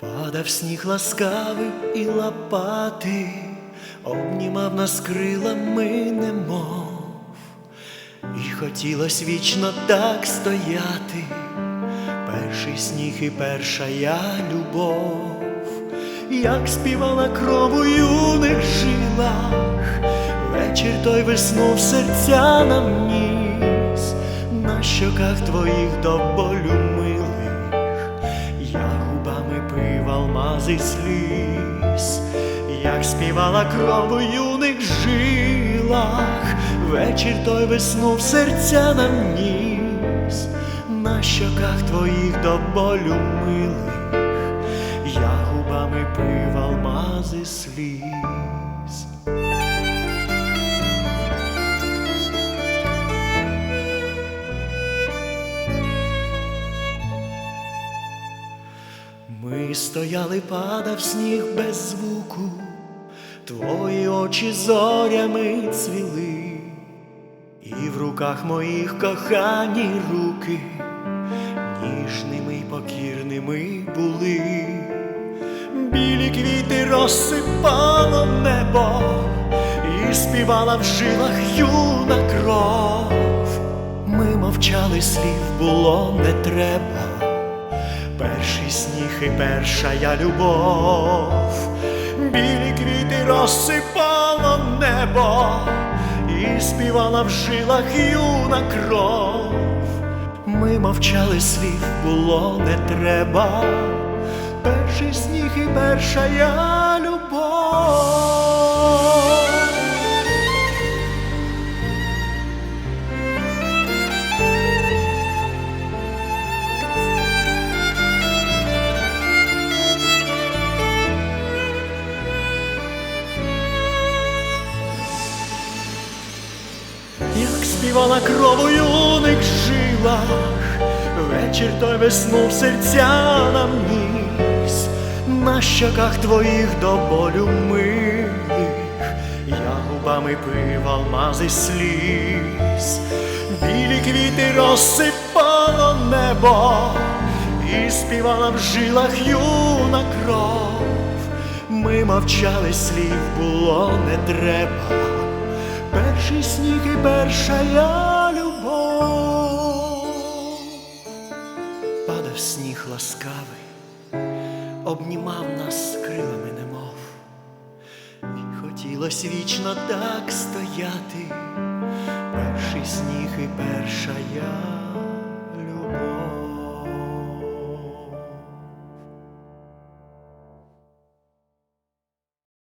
Падав сніг ласкавий і лопати, обнімав нас крилами немов, і хотілось вічно так стояти, перший сніг і перша я любов, як співала кров у юних жилах, вечір той весну в серця нам ніс, на щоках твоїх до болю алмази сліз, як співала кров у юних жилах, вечір той весну в серця нам ніс, на щоках твоїх до болю милих, я губами пив алмази сліз. Ми стояли, падав сніг без звуку, твої очі зорями цвіли, і в руках моїх кохані руки ніжними й покірними були, білі квіти розсипало небо, і співала в жилах юна кров. Ми мовчали, слів було не треба. І перша я любов, білі квіти розсипало небо, і співала в жилах юна кров. Ми мовчали, слів було не треба. Перший сніг і перша я любов. Співала кров у юних жилах, вечір той весну серця нам ніс, на щоках твоїх до болю милих, я губами пив алмази сліз, білі квіти розсипало небо, і співала в жилах юна кров. Ми мовчали, слів було не треба. Перший сніг і перша я любов. Падав сніг ласкавий, обнімав нас крилами немов, і хотілось вічно так стояти, перший сніг і перша я